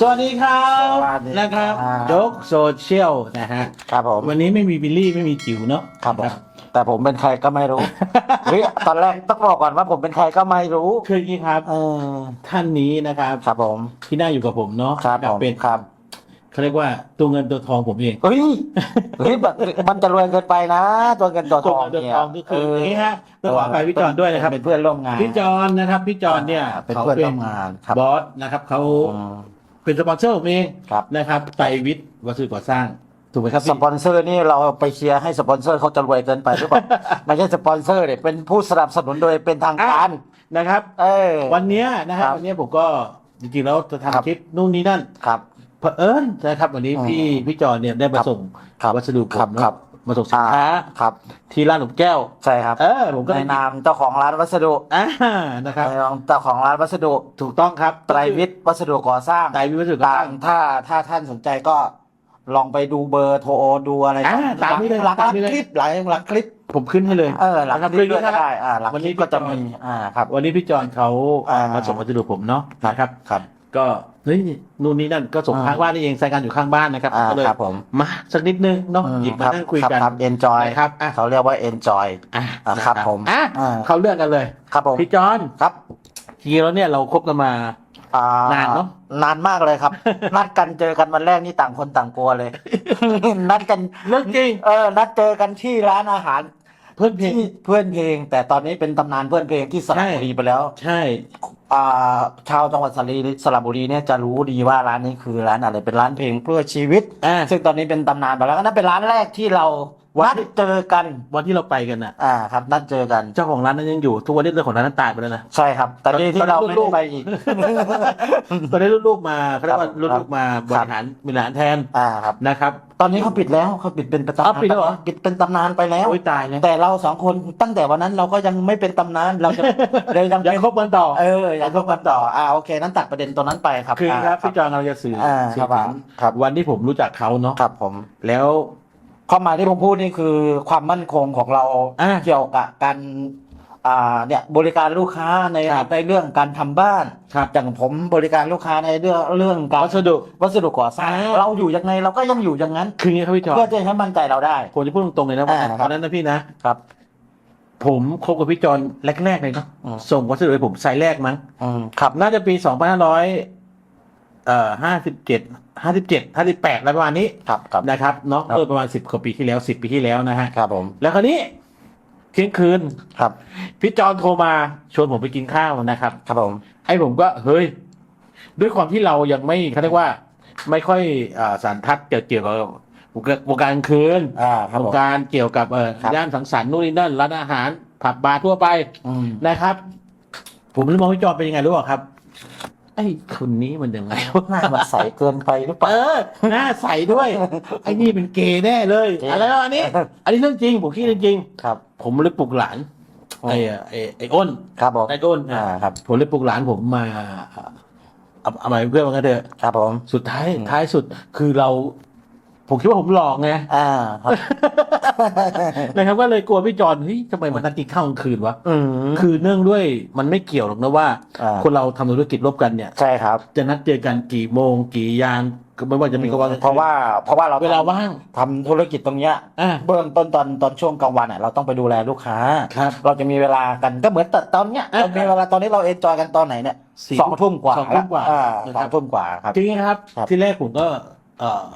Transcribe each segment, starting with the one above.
สวัสดีครับสวัสดีนะครับครับโจกโซเชียลนะฮะครับผม วันนี้ไม่มีบิลลี่ไม่มีจิ๋วเนาะครับผม แต่ผมเป็นใครก็ไม่รู้ เฮ้ยตอนแรกต้องบอกก่อนว่าผมเป็นใครก็ไม่รู้ คืออย่างนี้ครับ เออ ท่านนี้นะครับ ครับผม ที่นั่งอยู่กับผมเนาะครับผม เป็นครับ เขาเรียกว่าตัวเงินตัวทองผมเองเฮ้ยเฮ้ยแบบมันจะรวยเกินไปนะ ตัวเงินตัวทตัวองเงินตัวเนี่ยทองก็คืออย่างนี้ฮะต้องขอไปพี่จอนด้วยนะครับเป็นเพื่อนร่วมงานพี่จอนนะครับพี่จอนเนี่ยอ่าเป็นเขาเพื่อนเป็ร่นวมงานครับ บอสนะครับเขาอืม เป็นสปอนเซอร์ผมเองครับ นะครับไตรวิทย์วัสดุก่อสร้างถูกไหมครับสพี่ ปอนเซอร์นี่เราไปเชียร์ให้สปอนเซอร์เขาจะรวยเกินไปหรือเปล่า ไม่ใช่สปอนเซอร์เนี่ยเป็นผู้สนับสนุนโดยเป็นทางการ นะครับ เออ วันเนี้ยนะคครัรับบวันเนี้ยผมก็จริงๆแล้วจะครับ ทำคลิปนู่นนี่นั่นครับ เผอิญนะครับ วันนี้อืมพี่พี่จอนเนี่ยได้มาครับส่งครับวัสดุผครับมเนอะครับ มาส่งสินค้าครับ ที่ร้านหนุ่มแก้ว ใช่ครับ เออผมก็ในนามเจ้าของร้านวัสดุอ่านะครับในนามเจ้าของร้านวัสดุถูกต้องครับไตรวิทย์วัสดุก่อสร้างไตรวิทย์วัสดุก่อสต่าร้างงถ้าถ้าท่านสนใจก็ลองไปดูเบอร์โทรดูอะไรอ่าตามนี้เลยหลังตามนี้เลยคลิปหลังหลังคลิปผมขึ้นให้เลยเออหลังนะครับคลิปเรื่องนี้ก็ได้อ่าหลังวันคนี้ลิปก็จะพี่จอนมีอ่าครับ วันนี้พี่จอนเขาอ่ามาส่งวัสดุผมเนาะนะครับครับ ก็ เฮ้ยนู่นนี่นั่นก็ส่งอ่า ข้างบ้านนี่เองใส่กันอยู่ข้างบ้านนะครับอ่าก็เลยครับผมมาสักนิดนึงเนาะหยิบมานั่งคุยกันครับ enjoy นะครับอะเขาเรียกว่า enjoy อะอ่าครับผม อะอ่าเขาเรื่องกันเลยครับผมพี่จอนครับจริงๆแล้วเนี่ยเราคบกันมา อ่นานเนอะนานมากเลยครับ นัดกันเจอกันวันแรกนี่ต่างคนต่างกลัวเลย นัดกันเรื่องจริง เออ นัดเจอกันที่ร้านอาหารเพื่อนเพลง ที่เพื่อนเพลง แต่ตอนนี้เป็นตำนานเพื่อนเพลงที่สระบุรีไปแล้ว ใช่ อ่าชาวจังหวัดสระบุรีสระบุรีเนี่ยจะรู้ดีว่าร้านนี้คือร้านอะไรเป็นร้านเพลงเพื่อชีวิตอ่าซึ่งตอนนี้เป็นตำนานไปแล้วนั่นเป็นร้านแรกที่เรา วันัดดเจอกัน วันที่เราไปกันน่ะ อ่าครับ นัดเจอกัน เจ้าของร้านนั้นยังอยู่ ทุกวันนี้เรื่องของร้านนั้นตายไปแล้วนะ ใช่ครับ แต่นี่ที่เราไม่ลูได้กๆไปอีก ตอนนี้ลูกๆมาเขาเรียกว่าครับลูกๆมาบริหารบริหารแทนอ่าครับ นะครับ ตอนนี้เขาปิดแล้วเขาปิดเป็นประอ้าวตำนานปิดแล้วเหรอ ปิดเป็นตำนานไปแล้ว โอ้ยตายเลยแต่เราสองคนตั้งแต่วันนั้นเราก็ยังไม่เป็นตำนานเราจะเลยยังยังเป็นคบกันต่อ เออยังคบกันต่ออ่าโอเค นั้นตัดประเด็นตรงนั้นไปครับคือครับาพี่จอนเราจะสื่ออ่าสื่ครัอบถึงครับ วันที่ผมรู้จักเขาเนาะ ครับผม แล้ว ความหมายที่ผมพูดนี่คือความมั่นคงของเราอ่าเกี่ยวกับการอ่าเนี่ยบริการลูกค้าในครับในเรื่องการทำบ้านครับอย่างผมบริการลูกค้าในเรื่องเรื่องการวัสดุวัสดุก่อสร้างอ่า เราอยู่ยังไงเราก็ยังอยู่อย่างนั้น คืออย่างนี้ครับพี่จอนเพื่อจะให้มั่นใจเราได้ ผมจะพูดตรงๆเลยนะวันอ่านั้นครับวันนั้นนะพี่นะ ครับ ผมคบกับพี่จอนแรกๆเลยเนาะอืม ส่งวัสดุให้ผมไซส์แรกมั้ง อืมครับ น่าจะปีสองพันห้าร้อย เอ่อห้าสิบเจ็ดห้าสิบเจ็ดห้าสิบแปดอะไรประมาณนี้ครับครับ นะครับเนาะครับ เออประมาณสิบกว่าปีที่แล้วสิบปีที่แล้วนะฮะ ครับผมแล้วคราวนี้เที่ยงคืนครับพี่จอนโทรมาชวนผมไปกินข้าวนะครับ ครับผมไอ้ผมก็เฮ้ย ด้วยความที่เรายังไม่เขาเรียกว่า ไม่ค่อยอ่าสารทัดเกี่ยวเกี่ยวกับวงการวงการกลางคืนอ่าครับวผงม การเกี่ยวกับเออครับ ย่านสังสรรค์นู่นนี่นั่นร้านอาหารผับบาร์ทั่วไปอืมนะครับ ผมเลยมองพี่จอนเป็นยังไงรู้เปล่าครับ ไอ้คนนี้มันยังไงวะหน้ามันใสเกินไปหรือเปล่า เออหน้าใสด้วย ไอ้นี่เป็นเกย์แน่เลย เกย์ อะไรประมาณนี้ อันนี้เรื่องจริง ผมคิดเรื่องจริง ครับ ผมเลยปลุกหลานไอ้ไอ้ไอ้อ้นครับผมไอ้อ้นอ่าครับ ผมเลยปลุกหลานผมมาเอาเอามาเป็นเพื่อนมันก็เถอะ ครับผม สุดท้ายอืมท้ายสุดคือเรา ผมคิดว่าผมหลอกไงอ่าครับ นะครับก็เลยกลัวพี่จอนเฮ้ยทำไมมันนัดกินข้าวกลางคืนวะอืมคือเนื่องด้วยมันไม่เกี่ยวหรอกนะว่า อ่าคนเราทำธุรกิจร่วมกันเนี่ย ใช่ครับจะนัดเจอกันกี่โมง กี่ยามก็ไม่ว่าจะมีกลางวันกลงคืนเพราะว่าเพราะว่าเราเวลาว่างทำธุรกิจตรงเนี้ย อ่าเบื้องต้นตอนตอนช่วงกลางวันอะเราต้องไปดูแลลูกค้า ครับ เราจะมีเวลากันก็เหมือนตตอนเนี้ยอะ เรามีเวลาตอนนี้เราเอนจอยกันตอนไหนเนี่ยสี่สองทุ่มกว่าสองทุ่มกว่าอ่านะสคอรับงทุ่มกว่าครับ ทีนี้ครับ ครับ ที่แรกผมก็เอ่อ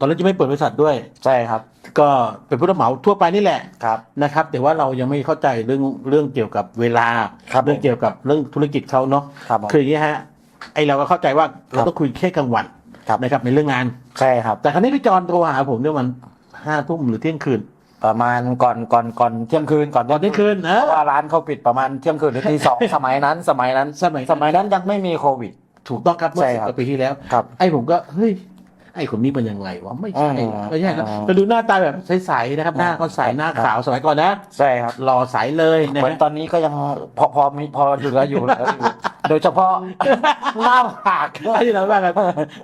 ตอนแรกจะไม่เปิดบริษัทด้วย ใช่ครับ ก็เป็นผู้รับเหมาทั่วไปนี่แหละครับ นะครับ แต่ว่าเรายังไม่เข้าใจเรื่องเรื่องเกี่ยวกับเวลา ครับเรื่องเกี่ยวกับเรื่องธุรกิจเขาเนาะครับผม คืออย่างนี้ฮะ ไอเราก็เข้าใจว่าครัเราบต้องคุยแค่กลางวันครับนะครับในเรื่องงาน ใช่ครับ แต่ครั้นี้พี่จอนโทรหาผมเนี่ยมันห้าทุ่มหรือเที่ยงคืนประมาณก่อนก่อนก่อนเที่ยงคืนก่อนก่อนเที่ยงคืนนะ เพราะว่าร้านเขาปิดประมาณเที่ยงคืนหรือตีสอง สมัยนั้น สมัยนั้น สมัย สมัยนั้นยังไม่มีโควิด ถูกต้องครับเมื่อใช่สิบครับ กว่าปีที่แล้ว ครับ ไอ้ผมก็เฮ้ย ไอ้คนนี้เป็นยังไงวะไม่ใช่อืมไม่ใช่นะอืมแต่ดูหน้าตาแบบใสๆนะครับ หน้าก็ใสหน้าขาวสมัยก่อนนะใช่ครับหล่อใสเลยนะเหมือนฮะตอนนี้ก็ยังพอพอมีพอเหลืออยู่เหลืออยู่ โดยเฉพาะหน้าผากไอ้ที่เราว่ากัน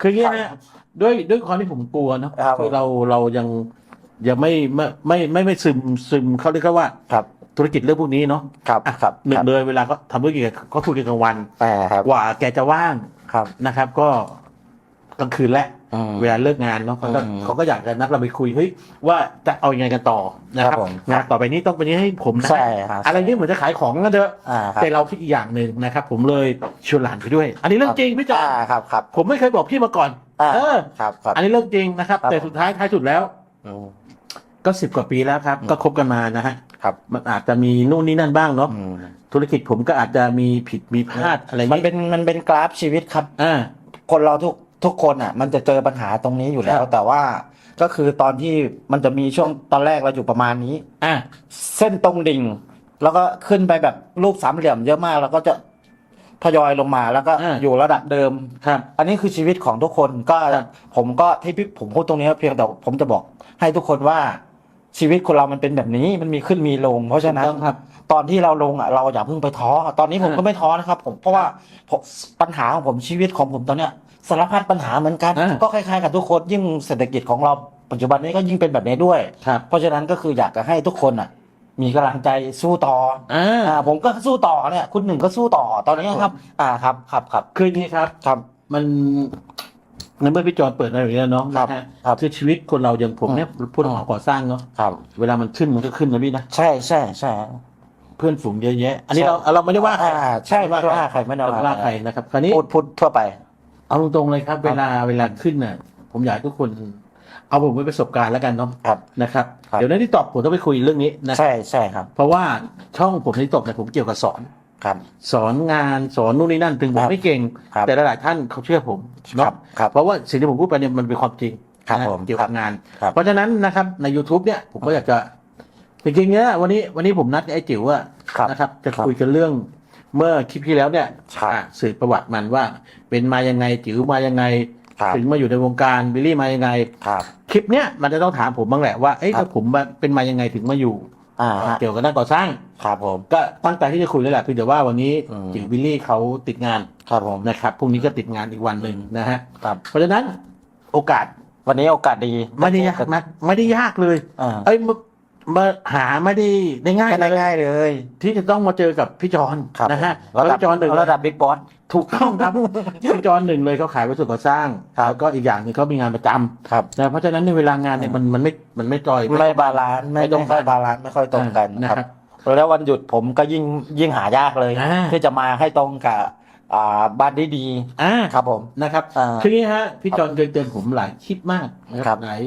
คืออย่างนี้ฮะด้วยด้วยความที่ผมกลัวเนาะครับ คือเราเรายังยังไม่ไม่ไม่ไม่ไม่ซึมซึมเขาเรียกว่าครับธุรกิจเรื่องพวกนี้เนาะครับอะครับหนึ่งเลยเวลาก็ทำธุรกิจก็คุยกันกลางวัน แต่ครับกว่าแกจะว่างครับนะครับ ก็ กลางคืนแล้วอืมเวลาเลิกงานเนาะเขาก็อืมเขาก็อยากจะนัดเราไปคุยเฮ้ยว่าจะเอายังไงกันต่อนะคครัรับบผมงานต่อไปนี้ต้องเป็นอย่างนี้ให้ผมนะใช่ครับอะไรนี้เหมือนจะขายของกันเถอะอ่าครับแต่เราคิดอีกอย่างหนึ่งนะครับ ผมเลยชวนหลานไปด้วย อันนี้เรื่องจริงพี่จออ่าครับครับผมไม่เคยบอกพี่มาก่อนอ่าเออครับครับอันนี้เรื่องจริงนะครับครับแต่สุดท้ายท้ายสุดแล้วอืมก็สิบกว่าปีแล้วครับอืมก็คบกันมานะฮะครับ มันอาจจะมีนู่นนี่นั่นบ้างเนาะอืมธุรกิจผมก็อาจจะมีผิดมีพลาดอะไรมันเป็นมันเป็นกราฟชีวิตครับอ่าคนเราทุก ทุกคนอะ มันจะเจอปัญหาตรงนี้อยู่แล้ควรับแต่ว่าก็คือตอนที่มันจะมีช่วงตอนแรกเราอยู่ประมาณนี้ อ่าเส้นตรงดิ่ง แล้วก็ขึ้นไปแบบรูปสามเหลี่ยมเยอะมากแล้วก็จะทยอยลงมาแล้วก็อ่าอยู่ระดับเดิมครับอันนี้คือชีวิตของทุกคนก็ครับ ผมก็ที่พี่ผมพูดตรงนี้เพียงแต่ผมจะบอกให้ทุกคนว่าชีวิตคนเรามันเป็นแบบนี้มันมีขึ้นมีลง เพราะฉะนั้นถูกต้องครับ ตอนที่เราลงอะเราอย่าเพิ่งไปท้อ ตอนนี้ผมอ่าก็ไม่ท้อนะครับ ผมเพราะว่าผมปัญหาของผมชีวิตของผมตอนเนี้ย สารพัดปัญหาเหมือนกัน อ่าก็คล้ายๆ กับทุกคนยิ่งเศรษฐกิจของเราปัจจุบันนี้ก็ยิ่งเป็นแบบนี้ด้วย ครับเพราะฉะนั้นก็คืออยากจะให้ทุกคนอะ มีกำลังใจสู้ต่ออ่า อ่าผมก็สู้ต่อเนี่ย คุณหนึ่งก็สู้ต่อตอนนี้ครับ อ่าครับครับครับคืออย่างนี้ครับ ครับ มันในเมื่อพี่จอนเปิดอะไรอย่างนี้ยเนาะครับนะฮะครับคือชีวิตคนเราอย่างผมเนี่ยพูดถึงก่อสร้างเนาะครับ เวลามันขึ้นมันก็ขึ้นนะพี่นะใช่ใช่ใช่ เพื่อนฝูงเยอะแยะอันนี้ใช่ เราเราไม่ได้ว่าใครอ่าใช่ไม่ได้ว่าใครไม่ได้เราว่าว่าใครนะครับคราวนี้พูดพูดทั่วไป เอาตรงๆเลยครับ เวลาเวลาขึ้นน่ะ ผมอยากให้ทุกคน เอาผมเป็นประสบการณ์แล้วกันเนาะครับ นะครับ ครับ เดี๋ยวในที่ตอบผมต้องไปคุยเรื่องนี้นะ ใช่ใช่ครับ เพราะว่าช่องผมที่ตอบเนี่ยผมเกี่ยวกับสอน ครับ สอนงานสอนนู่นนี่นั่นถึงผมครับไม่เก่ง ครับ แต่หลายๆท่านเขาเชื่อผมคเนาะรับครับ เพราะว่าสิ่งที่ผมพูดไปเนี่ยมันเป็นความจริงครับนะผมเกี่ยวกับงาน ครับ เพราะฉะนั้นนะครับใน YouTube เนี่ยผมก็อยากจะจริงๆเนี่ยวันนี้วันนี้ผมนัดไอ้จิ๋วอะครับ นะครับ จะครับ คุยกันเรื่อง เมื่อคลิปที่แล้วเนี่ยครับอะสืบประวัติมันว่า เป็นมายังไงจิ๋วมายังไง ครับ ถึงมาอยู่ในวงการบิลลี่มายังไง ครับ คลิปเนี้ยมันจะต้องถามผมบ้างแหละว่าเอ้ยครับ ถ้าผมมาเป็นมายังไงถึงมาอยู่ อ่าฮะเกี่ยวกับด้านก่อสร้าง ครับผม ก็ตั้งใจที่จะคุยแล้วแหละเพียงแต่ว่าวันนี้อืม จิ๋วบิลลี่เขาติดงานครับผม นะครับพรุ่งนี้ก็ติดงานอีกวันหนึ่งนะฮะครับ เพราะฉะนั้นโอกาสวันนี้โอกาสดีไม่ได้ยากนะไม่ได้ยากเลย อ่า เอ้ย มามาหาไม่ได้ได้ง่ายไม่ได้เลยง่ายเลย ที่จะต้องมาเจอกับพี่จอนครับนะฮะระดับพี่จอนหนึ่งระดับบิ๊กบอสถูกต้องครับพี่จอนหนึ่งเลยเขาขายวัสดุก่อสร้างครับแล้วก็อีกอย่างหนึงเขามีงานประจำครับนะเพราะฉะนั้นในเวลางานเนี่ยมันมันไม่มันไม่จอยไม่บาลานซ์ไม่ต้องไม่บาลานซ์ไม่ค่อยตรงกันนะคครัรับบแล้ววันหยุดผมก็ยิ่งยิ่งหายากเลยอ่าที่จะมาให้ตรงกับอ่าบ้านดีดีอ่าๆครับผมนะครับอ่าคืออย่างนี้ฮะ พี่จอนเคยเตือนผมหลายคลิปมากนะคครัรับบหลาย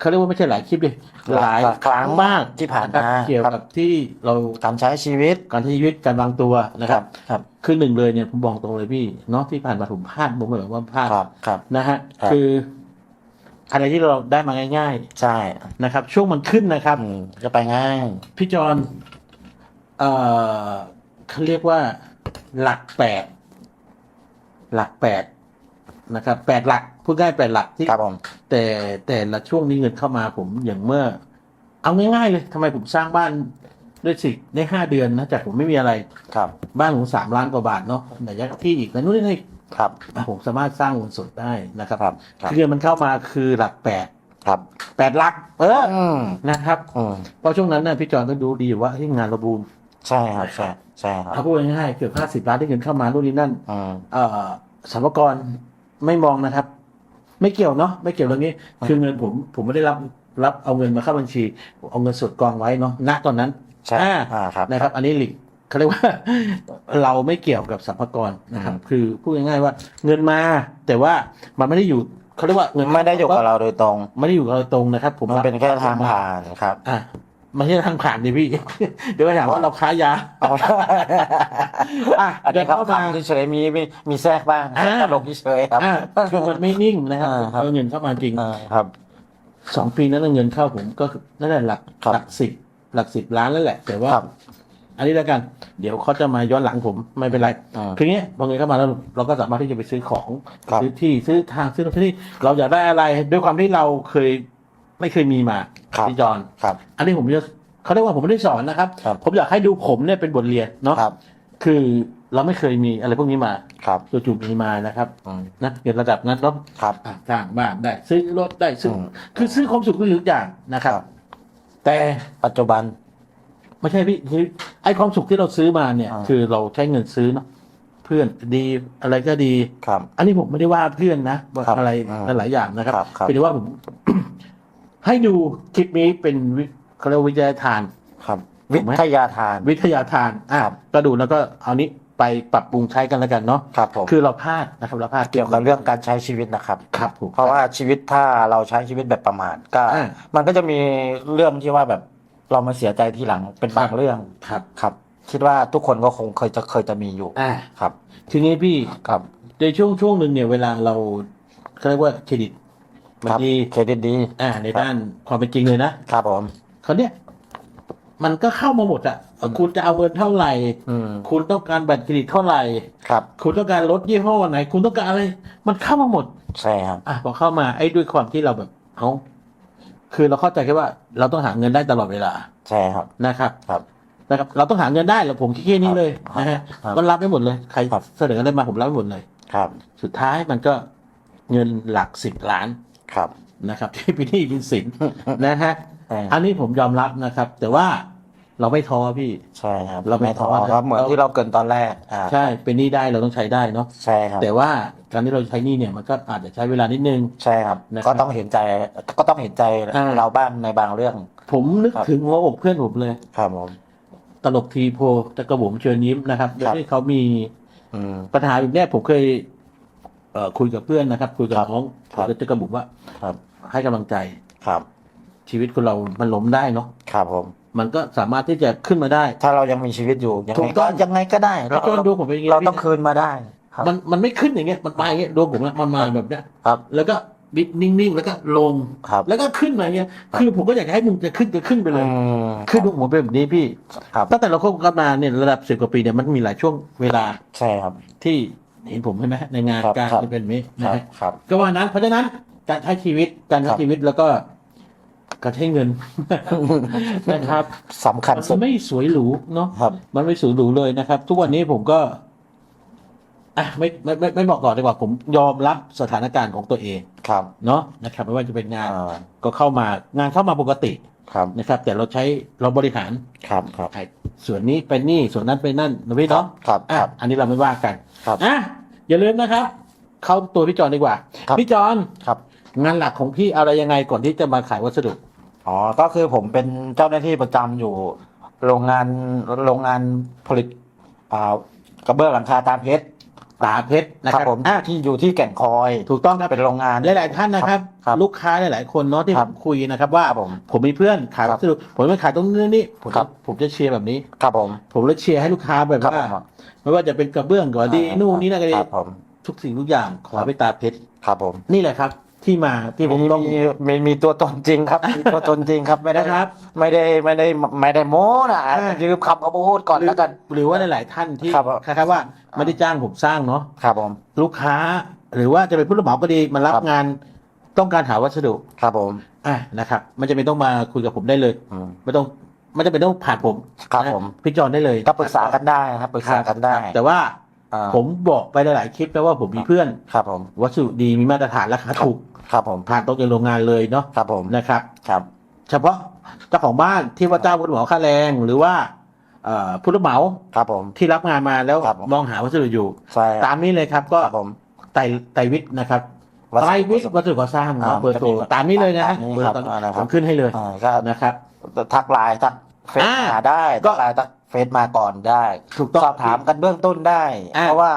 เขาเรียกว่าไม่ใช่หลายคลิปดิหลายครั้งมากที่ผ่านนะครับมาเกี่ยวกับที่เราการใช้ชีวิตการใช้ชีวิตการวางตัวนะครับครับคือหนึ่งเลยเนี่ยผมบอกตรงเลยพี่เนาะที่ผ่านมาผมพลาดผมแบบว่าพลาดครับครับนะฮะครับคืออะไรที่เราได้มาง่ายใช่ๆนะครับ ช่วงมันขึ้นนะครับอืมจะไปง่ายพี่จอนเอ่อเขาเรียกว่า หลักแปดหลักแปดนะครับแปดหลักพูดง่ายแปดหลักที่ครับผม แต่แต่ละช่วงนี้เงินเข้ามาผมอย่างเมื่อ เอาง่ายๆเลยทำไมผมสร้างบ้านด้วยสิได้ห้าเดือนนะจากผมไม่มีอะไร ครับ บ้านผมสามล้านกว่าบาทเนาะไหนจะที่อีกนะนู่นนี่นี่ครับ ผมสามารถสร้างเงินสดได้นะครับครับครับคือเงินมันเข้ามาคือหลักแปดครับแปดหลัก เอออืมนะครับอืมเพราะช่วงนั้นน่ะพี่จอนก็ดูดีอยู่ว่าเฮ้ยงานเราบูมใช่ครับใช่ใช่ครับเอาพูดง่ายๆเกือบห้าสิบล้านที่เงินเข้ามานู่นนี่นั่นอืมเอ่อสรรพากรไม่มองนะครับ ไม่เกี่ยวเนาะไม่เกี่ยวเรื่องนี้ คือเงินผมผมไม่ได้รับรับเอาเงินมาเข้าบัญชี เอาเงินสดกองไว้เนาะณตอนนั้นใช่อ่าอ่าครับนะครับ อันนี้หลีกเขาเรียกว่า เราไม่เกี่ยวกับสรรพากรนะครับอืมคือพูดง่ายๆว่าเงินมา แต่ว่ามันไม่ได้อยู่เขาเรียกว่าเงินไม่ได้อยู่กับเราโดยตรง ไม่ได้อยู่กับเราตรงนะครับ ผมมันเป็นแค่ทางผ่านครับอ่ะไม่ใช่ทางผ่านดิพี่ เดี๋ยวก็ถามว่าเราค้ายา เอา อะอันเดินี้นเขาเข้ามา ทำเฉยๆมีมีมีแทรกบ้างอ่า ตลกเฉยๆครับ อะคือมันไม่นิ่งนะครับอ่าครับ เออเงินเข้ามาจริง อ่าครับ สองปีนั้นเงินเข้าผมก็นั่นแหละหลักครับหลักสิบหลักสิบล้านแล้วแหละ แต่ว่า ครับอันนี้แล้วกัน เดี๋ยวเขาจะมาย้อนหลังผมไม่เป็นไรอ่าคือเงี้ยพอเงินเข้ามาแล้วเราก็สามารถที่จะไปซื้อของครับ ซื้อที่ซื้อทางซื้อรถที่เราอยากได้อะไร ด้วยความที่เราเคย ไม่เคยมีมาครับ พี่จอนครับ อันนี้ผมจะเขาเรียกว่าผมไม่ได้สอนนะครับ ครับ ผมอยากให้ดูผมเนี่ยเป็นบทเรียนเนาะครับคือเราไม่เคยมีอะไรพวกนี้มาครับจู่ๆมีมานะครับอืมนะเงินระดับนั้นแล้ว ครับ อะสร้างบ้านได้ซื้อรถได้ซื้ออม คือซื้อความสุขทุกอย่างนะครับครับแต่ปัจจุบัน ไม่ใช่พี่คือไอ้ความสุขที่เราซื้อมาเนี่ย อ่า คือเราใช้เงินซื้อเนาะเพื่อนดีอะไรก็ดี ครับ อันนี้ผมไม่ได้ว่าเพื่อนนะว่าครับอะไรอืมหลายๆอย่างนะครับครับครับ เป็นแต่ว่าผม ให้ดูคลิปนี้เป็นวิเขาเรียกว่าวิทยาทาน ครับ ถูวิกไหม ทยาทาน วิทยาทานอะครับ ก็ดูแล้วก็เอานี้ไปปรับปรุงใช้กันแล้วกันเนาะครับผมคือเราพลาดนะครับเราพลาดเกี่ยวกับเรื่องการใช้ชีวิตนะครับ ครับผม เพราะว่าชีวิตถ้าเราใช้ชีวิตแบบประมาทก็ อ่ามันก็จะมีเรื่องที่ว่าแบบเรามาเสียใจทีหลังเป็นบางเรื่องครับครับ คิดว่าทุกคนก็คงเคยจะเคยจะมีอยู่อ่าครับ ทีนี้พี่ครับ ในช่วงช่วงหนึ่งเนี่ยเวลาเราเขาเรียกว่าเครดิต มันครับดีเครดิตดี อ่า ในด้านความเป็นจริงเลยนะครับผมเขาวเนี่ยมันก็เข้ามาหมดอะคุณจะเอาเงินเท่าไหร่อืมคุณต้องการบัตรเครดิตเท่าไหร่ครับ คุณต้องการรถยี่ห้อไหน คุณต้องการอะไร มันเข้ามาหมดใช่ครับอะพอเข้ามาไอ้ด้วยความที่เราแบบเอาคือเราเข้าใจแค่ว่า เราต้องหาเงินได้ตลอดเวลาใช่ครับนะครับครับนะครับ เราต้องหาเงินได้แล้วผมคิดแค่นี้เลยครับนะฮะครับก็รับไม่หมดเลยใครครับเสนออะไรมาผมรับไม่หมดเลยครับ สุดท้ายมันก็เงินหลักสิบล้าน ครับ นะครับ ที่เป็นหนี้เป็นสินนะฮะใช่อันนี้ผมยอมรับนะครับ แต่ว่าเราไม่ท้อพี่ ใช่ครับเราไม่ไม่ท้อท้อครับเหมือนเรา ที่เราเกรินตอนแรกอ่าใช่เป็นหนี้ได้เราต้องใช้ได้เนาะใช่ครับแต่ว่าการที่เราใช้หนี้เนี่ยมันก็อาจจะใช้เวลานิดนึง ใช่ครับ นะครับก็ต้องเห็นใจก็ต้องเห็นใจอ่า เราบ้างในบางเรื่อง ผมนึกครับ ถึงหัวอกเพื่อนผมเลย ครับผม ตลกทีโพตะกระบุ๋มเชิญยิ้มนะครับครับ ที่เขามีอืมปัญหาแบบเนี้ยผมเคย เอ่อคุยกับเพื่อนนะครับ คุยกับครับน้องครับผมก็จะกระบุ๋มว่าครับ ให้กำลังใจครับชีวิตคนเรามันล้มได้เนาะครับผม มันก็สามารถที่จะขึ้นมาได้ ถ้าเรายังมีชีวิตอยู่ยังถูไงกต้ก็อง ยังไงก็ได้ เราจนดูผมเป็นอย่างงี้เราพี่ต้องคืนมาได้ ครับมันมันไม่ขึ้นอย่างเงี้ยมันมาอย่างเงี้ยดวงผมนะมันมาแบบเนี้ยครับแล้วก็บิดนิ่งๆแล้วก็ลง ครับแล้วก็ขึ้นมาอย่างเงี้ยคือผมก็อยากจะให้มึงจะขึ้นจะขึ้นไปเลยอืมคือดวงผมเป็นแบบนี้พี่ครับตั้งแต่เราคบกันมาเนี่ยระดับสิบกว่าปีเนี่ยมันมีหลายช่วงเวลาใช่ครับ ที่ เห็นผมใช่ไหมในงานครับการครับที่เป็นแบบนี้คนะรับฮะครับ ก็ว่านั้น เพราะฉะนั้นการใช้ชีวิตการใช้ครับ ชีวิตแล้วก็การใช้เงิน นะครับสำคัญสุมัดนไม่สวยหรูเนาะ ครับ มันไม่สวยหรูเลยนะครับ ทุกวันนี้ผมก็อะไม่ไม่ไม่ไม่บอกก่อนดีกว่าผมยอมรับสถานการณ์ของตัวเอง ครับเนาะนะครับ ไม่ว่าจะเป็นงาน อ่าก็เข้ามางานเข้ามาปกติ ครับนะครับ แต่เราใช้เราบริหารครับครับไอ้ส่วนนี้เป็นนี่ส่วนนั้นเป็นนั่นนะพี่เนาะครับอะครับอันนี้เราไม่ว่ากันครับอะอย่าลืมนะครับ เข้าตัวพี่จอนดีกว่าครับพี่จอนครับ งานหลักของพี่อะไรยังไงก่อนที่จะมาขายวัสดุอ๋อก็คือผมเป็นเจ้าหน้าที่ประจำอยู่ โรงงานโรงงานผลิตอ่ากระเบื้องหลังคาตาเพชร ตาเพชรนะคครัรับบผมอะที่อยู่ที่แก่งคอยถูกต้องครับ เป็นโรงงาน หลายๆท่านนะครับ ครับลูกค้าหลายๆคนเนาะที่คผรับมคุยนะครับว่าครับผมผมมีเพื่อนขายครัวับสดุผมไม่ขายตรงนี้นี่ผมครัจะบผมจะเชียร์แบบนี้ ครับผม ผมเลยเชียร์ให้ลูกค้าแบบครับว่าผมไม่ว่าจะเป็นกระเบื้องก็ดีอ่านู่นนี่นั่นก็ดีครับผม ทุกสิ่งทุกอย่างขอครับ ไปตาเพชรครับผม นี่แหละครับ ที่มาที่ผมมีต้องมีมีมีตัวตนจริงครับมีตัวตนจริงครับไม่ได้นะครับไม่ได้ไม่ได้ไม่ได้โม้นะอ่ายืมคำเขาพูดก่อนแล้วกัน หรือว่าหลายๆท่านที่ครับคล้ายๆว่าไม่ได้จ้างผมสร้างเนาะครับผม ลูกค้า หรือว่าจะเป็นผู้รับเหมาก็ดีมารับครับ งานต้องการหาวัสดุครับผมอะนะครับไม่จำเป็นต้องมาคุยกับผมได้เลย อืม ไม่ต้องไม่จำเป็นต้องผ่านผมครับนะผมพี่จอนได้เลยก็ปรึกษากันได้ครับปรึกษากันได้ครับแต่ว่า อ่าผมบอกไปหลายๆคลิปแล้วว่าผมมีเพื่อน ครับผม วัสดุดีมีมาตรฐานราคาถูกครับผมผ่านตรงจากโรงงานเลยเนาะครับผมนะครับ ครับ เฉพาะเจ้าของบ้านที่ว่าจ้างผู้รับเหมาค่าแรงหรือว่าเอ่อผู้รับเหมาครับผม ที่รับงานมาแล้วครับผม มองหาวัสดุอยู่ ใช่ตามนี้เลยครับ ก็ครับผม ไตรไตรวิทย์นะครับวัสดุไตรวิทย์วัสดุก่อสร้างเนาะอ่าเบอร์โทรจะมีตามนี้เลยนะฮะตามนี้เบอครับร์ตอนอ่านะคผรับมขึ้นให้เลยอ่าก็นะครับ ทักไลน์ทักเฟซอ่ามาได้ก็ ทักไลน์ทัก เฟซมาก่อนได้ถูกต้องสอบถามกันเบื้องต้นได้ อ่าเพราะว่า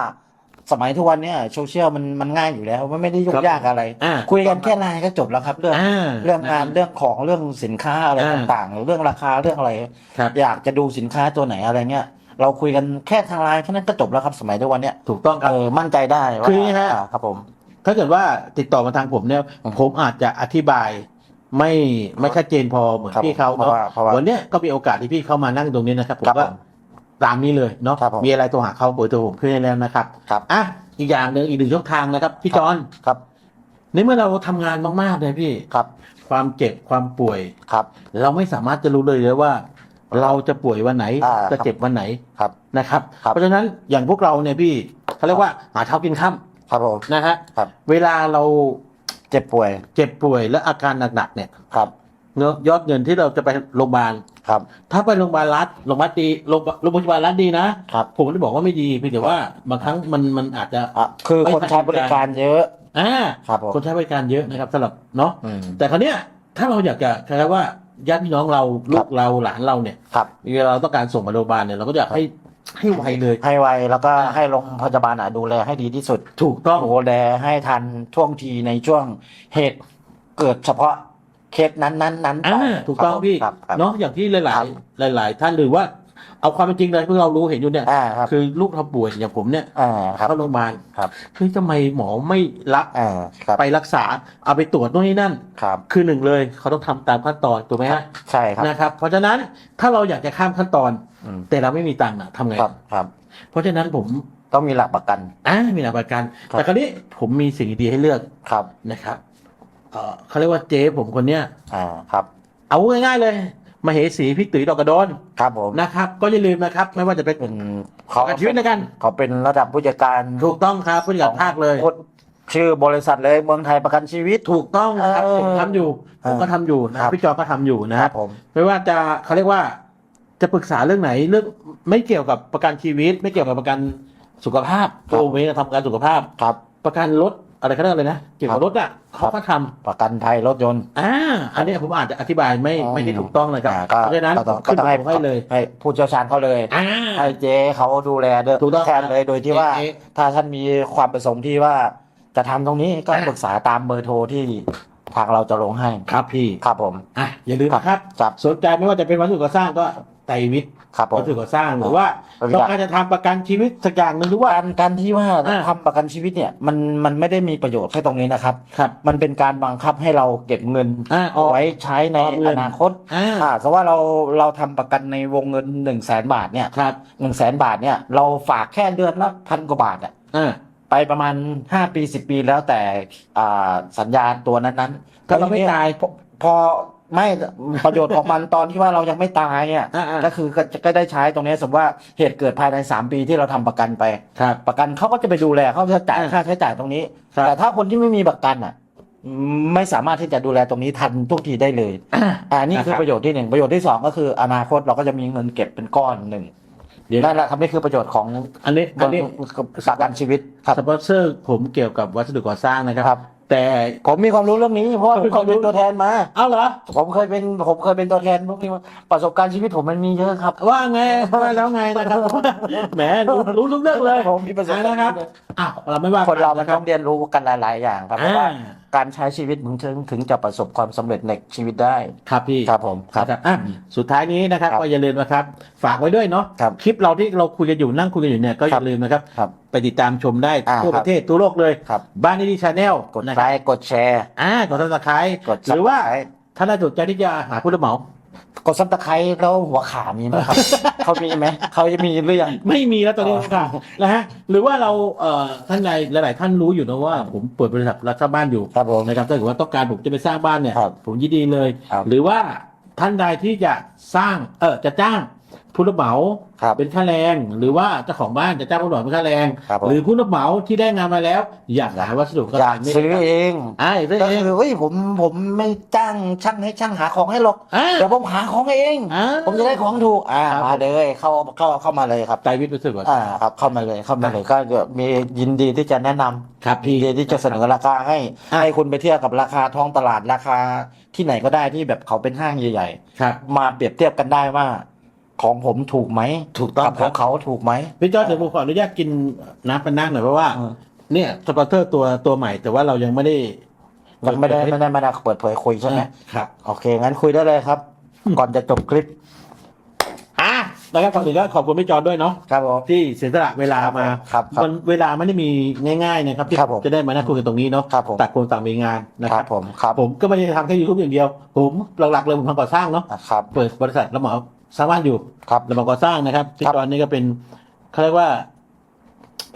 สมัยทุกวันเนี้ยโซเชียลมันมันง่ายอยู่แล้วมันไม่ได้ยุ่ครังบยากอะไร อ่า คุยกันแค่ไลน์ก็จบแล้วครับ เรื่องอ่าเรื่องงานเรื่องของเรื่องสินค้าอะไรอ่า ต่างๆ เรื่องราคาเรื่องอะไร ครับอยากจะดูสินค้าตัวไหนอะไรเงี้ยเราคุยกันแค่ทางไลน์แค่นั้นก็จบแล้วครับสมัยทุกวันเนี้ยถูกต้องครับ เออมั่นใจได้ว่าคืออย่างนี้ฮะาครับผม ถ้าเกิดว่าติดต่อมาทางผมเนี่ยอืมผมอาจจะอธิบาย ไม่ไม่ชัดเจนพอเหมือนครับพี่เขาเพราะเนาะว่าเพราะว่าวันเนี้ยก็มีโอกาสที่พี่เข้ามานั่งตรงนี้นะครับผมครับก็ผมตามนี้เลยเนาะครับผม มีอะไรโทรหาเขาเบอร์โทรผมขึ้นให้แล้วนะครับครับอะอีกอย่างหนึ่งอีกหนึ่งช่องทางนะครับพี่จอนครับในเมื่อเราทำงานมากๆเลยพี่ ครับความเจ็บความป่วย ครับ เราไม่สามารถจะรู้เลยเลยว่า เราจะป่วยวันไหนอ่าจะเจ็บวันไหนครับนะครับ ครับ เพราะฉะนั้นอย่างพวกเราเนี่ยพี่เขาเรียกว่าหาเช้ากินค่ครับผมำนะฮะครับ เวลาเรา เจ็บป่วย เจ็บป่วยและอาการหนักๆเนี่ยครับเงินยอดเงินที่เราจะไปโรงพยาบาลครับ ถ้าไปโรงพยาบาลรัฐโรงพยาบาลดีโรงโรงพยาบาลรัฐดีนะครับผมไม่ได้บอกว่าไม่ดีเพียงแต่ว่าบางครั้งมันมันอาจจะอะคือไม่คนใช้บริการเยอะ อ่าครับผม คนใช้บริการเยอะนะครับสำหรับเนาะอืม แต่คราวเนี้ยถ้าเราอยากจะคล้ายๆว่าญาติพี่น้องเราลูกเราหลานเราเนี่ยครับ เวลาเราต้องการส่งมาโรงพยาบาลเนี่ยเราก็อยากให้ ให้ไวเลย ให้ไวแล้วก็อ่าให้โรงพยาบาลอะดูแลให้ดีที่สุดถูกต้องดูแลให้ทันท่วงทีในช่วงเหตุเกิดเฉพาะเคสนั้นนั้นนั้นไปอ่าถูกต้องพี่ครับครับเนาะอย่างที่หคลารัยบๆหลาย ๆ ท่านหรือว่า เอาความเป็นจริงเลยที่เรารู้เห็นอยู่เนี่ยอ่าครับคือลูกเราป่วยอย่างผมเนี่ยอ่าครับ เข้าโรงพยาบาลครับ เฮ้ยทำไมหมอไม่รับอ่าครับไปรักษาเอาไปตรวจโน่นนี่นั่น ครับ คือหนึ่งเลยเขาต้องทำตามขั้นตอนถูกไหมฮะใช่ครับนะครับ เพราะฉะนั้นถ้าเราอยากจะข้ามขั้นตอน อืมแต่เราไม่มีตังค์อะทำไง ครับครับเพราะฉะนั้นผมต้องมีหลักประกัน อ่ามีหลักประกัน ครับ แต่คราวนี้ผมมีสิ่งดีๆให้เลือกครับนะครับเออเขาเรียกว่าเจ๊ผมคนเนี้ยอ่าครับ เอาง่ายๆเลย มาเหสีพี่ตุ๋ยดอกกระโดนครับผมนะครับ ก็อย่าลืมนะครับ ไม่ว่าจะเป็นเป็นขอการชีวิตแล้วกันเขาเป็นระดับผู้จัดการถูกต้องครับผู้จัดการภาคเลย คนชื่อบริษัทเลยเมืองไทยประกันชีวิต ถูกต้องครับเออผมทำอยู่เอผอมก็ทำอยู่นะครับ พี่จอก็ทำอยู่นะคครัรับบผม ไม่ว่าจะเขาเรียกว่า จะปรึกษาเรื่องไหนเรื่องไม่เกี่ยวกับประกันชีวิต ไม่เกี่ยวกับประกันสุขภาพตัวผมเองทำประกันสุขภาพ ครับ ประกันรถ อะไรเขาเรียกอะไรนะเกี่ยวกับรถอะเขาก็ทำประกันภัยรถยนต์อ่าอันนี้ผมอาจจะอธิบายไม่อ๋อไม่ได้ถูกต้องนะครับอ่าก็เพราะฉะนั้นก็ต้องขึ้นก็ต้องไปให้ผมให้เลยให้ผู้เชี่ยวชาญเขาเลยอ่าให้เจ๊เขาดูแลเด้อถูกต้องแทนเลยโดยที่ว่าเอ๊ะถ้าท่านมีความประสงค์ที่ว่าจะทำตรงนี้ก็อ่าปรึกษาตามเบอร์โทรที่ทางเราจะลงให้ครับพี่ครับผมอะอย่าลืมนะครับครับสนใจไม่ว่าจะเป็นวัสดุก่อสร้างก็ไตรวิทย์ ครับผม วัสดุก่อสร้างหรือว่าครับต้องการจะทำประกันชีวิตสักอย่างหนึ่งหรือว่า การการที่ว่าอ่า ทำประกันชีวิตเนี่ยมันมันไม่ได้มีประโยชน์แค่ตรงนี้นะครับ ครับ มันเป็นการบังคับให้เราเก็บเงินอ่าออกไว้ใช้ในออมเงิอนนาคตอ่า อ่าสมมติว่าเราเราทำประกันในวงเงินหนึ่งแสนบาทเนี่ยครับหนึ่งแสนบาทเนี่ยเราฝากแค่เดือนละพันกว่าบาทอะอ่า ไปประมาณห้าปีสิบปีแล้วแต่อ่าสัญญาตัวนั้นๆถ้าเราไม่ตาย พอพอ ไม่ประโยชน์ของมันตอนที่ว่าเรายังไม่ตายเนี่ยอ่าอ่าก็คือก็ก็ได้ใช้ตรงนี้สมมติว่าเหตุเกิดภายในสามปีที่เราทำประกันไป ครับ ประกันเขาก็จะไปดูแลเขาจะจ่ายอ่าค่าใช้จ่ายตรงนี้ ครับ แต่ถ้าคนที่ไม่มีประกันอะ ไม่สามารถที่จะดูแลตรงนี้ทันทุกทีได้เลยอ่าอ่านี่คือนะครับ ประโยชน์ที่หนึ่งประโยชน์ที่สองก็คืออนาคตเราก็จะมีเงินเก็บเป็นก้อนหนึ่งเดี๋ยวนั่นแหละครับนี่คือประโยชน์ของอันนี้อันนี้ประกันชีวิตครับ สปอนเซอร์ผมเกี่ยวกับวัสดุก่อสร้างนะครับ ครับ แต่ผมมีความรู้เรื่องนี้เพราะว่าผมเคยเป็นตัวแทนมา เอาเหรอ ผมเคยเป็นผมเคยเป็นตัวแทนพวกนี้มาประสบการณ์ชีวิตผมมันมีเยอะครับ ว่าไงว่าแล้วไงนะครับ แหมรู้รู้ทุกเรื่องเลยผมมีประสบการณ์นะครับอ้าวเราไม่ว่าคนเรามันนะครัต้บองเรียนรู้กันหลาย ๆ อย่างครับเพราะว่าอ่า การใช้ชีวิตมึงถึงถึงจะประสบความสำเร็จในชีวิตได้ ครับพี่ครับผมครับ นะครับอะสุดท้ายนี้นะครับครับก็อย่าลืมนะครับ ฝากไว้ด้วยเนาะครับคลิปเราที่เราคุยกันอยู่นั่งคุยกันอยู่เนี่ยก็อย่าลืมนะครับ ครับไปติดตามชมได้อ่าทั่วครับประเทศทั่วโลกเลย ครับ บ้านนี้ดีชาแนลกดนะไลครับค์กดแชร์ อ่ากดซับสไครต์กดหรือว่า Subscribe ถ้าน่าสนใจที่จะหาผู้รับเหมา กดซับสไครต์แล้วหัวขามีไหมครับ เขามีไหมเขาจะมีหรือยัง ไม่มีแล้วตอนนี้อ๋อค่ะนะฮะหรือว่าเราเอ่อท่านใดหลาย ๆ ท่านรู้อยู่นะว่า ผมเปิดบริษัทรับสร้างบ้านอยู่ครับผมนะครับถ้าเกิดว่าต้องการผมจะไปสร้างบ้านเนี่ย ครับผมยินดีเลย ครับหรือว่าท่านใดที่จะสร้างเออจะจ้าง ผู้รับเหมาครับเป็นค่าแรง หรือว่าเจ้าของบ้านจะจ้างผู้รับเหมาเป็นค่าแรง ครับผม หรือผู้รับเหมาที่ได้งานมาแล้ว อยากหาวัสดุก็อยากไม่ซื้อเองอ่าอยากซื้อก็เองคือเฮ้ยผมผมไม่จ้างช่างให้ช่างหาของให้หรอกอ่าเดี๋ยวผมหาของเอง อ่า ผมจะได้ของถูกอ่าครับ มาเลยเข้าเข้าเข้ามาเลยครับใจวิทย์รู้สึกว่าอ่าครับเข้ามาเลยเข้ามาเลยก็จะมียินดีที่จะแนะนำครับพี่ยินดีที่จะเสนอราคาให้อะให้คุณไปเทียบกับราคาท้องตลาดราคาที่ไหนก็ได้ที่แบบเขาเป็นห้างใหญ่ ครับ ๆ มาเปรียบเทียบกันได้ว่า ของผมถูกไหมถูกต้องกับคขรัอบ งเขาถูกไหม พี่จอร์จเดี๋ยวผมขออนุญาตกินน้ำเป็นนักหน่อยเพราะว่าอืมเนี่ยสปอนเซอร์ตัวตัวใหม่แต่ว่าเรายังไม่ได้ยังไม่ได้ไม่ได้ไม่ได้เปิดเผยคุยใช่ไหมครับ โอเค งั้นคุยได้เลยครับ ก่อนจะจบคลิปอะแล้วก็ขอบคุณก็ขอบคุณพี่จอร์จด้วยเนาะครับผม ที่เสียสละเวลามาครับครับมันเวลาไม่ได้มีง่ายๆนะครับที่ครับผมจะได้มานั่งคุยกันตรงนี้เนาะครับผมต่างคนต่างมีงานนะคครัรับบผมครับผมก็ไม่ได้ทำแค่ยูทูบอย่างเดียว ผมหลักๆเลยผมทำก่อสร้างเนาะอะครับ เปิดบริษัทรับเหมา สร้างบ้านอยู่ครับรับเหมาก่อสร้างนะครับพี่ครับจอร์จนี่ก็เป็นเขาเรียกว่า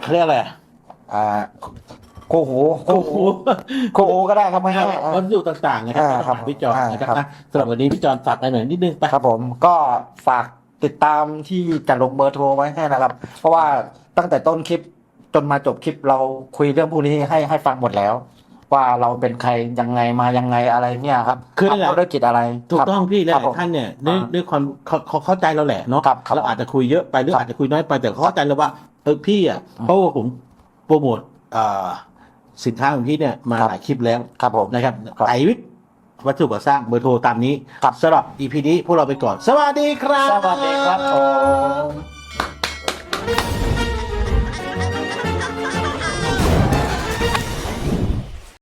เขาเรียกอะไรอะอ่าโคหูโคหูโคหูก็ได้ครับไม่ครัให้บอะ วัสดุต่างๆนะครับอ่าครับพี่จอร์จอ่านะครับครับ นะสำหรับวันนี้พี่จอร์จฝากอะไรหน่อยนิดนึงไป ครับผมก็ฝากติดตามที่จะลงเบอร์โทรไว้ให้นะครับ เพราะว่าตั้งแต่ต้นคลิปจนมาจบคลิปเราคุยเรื่องพวกนี้ให้ให้ฟังหมดแล้ว ว่าเราเป็นใครยังไงมายังไงอะไรเนี่ยครับคือนั่นแหละ ทำธุรกิจอะไรถูกต้องพี่หครัลาบยๆท่านเนี่ยด้วยอ่าด้วยความเขาเขาเข้าใจเราแหละเนาะครับครับเราอาจจะคุยเยอะไปหรือครับอาจจะคุยน้อยไปแต่เขาเข้าใจเราว่าเออพี่อะอืมเพราะว่าผมโปรโมทอ่าสินค้าของพี่เนี่ยมาครับ หลายคลิปแล้วครับผม นะครับครับไอวิทย์วัตถุก่อสร้างเบอร์โทรตามนี้ครับ สำหรับ EP นี้พวกเราไปก่อน สวัสดีครับ สวัสดีครับผม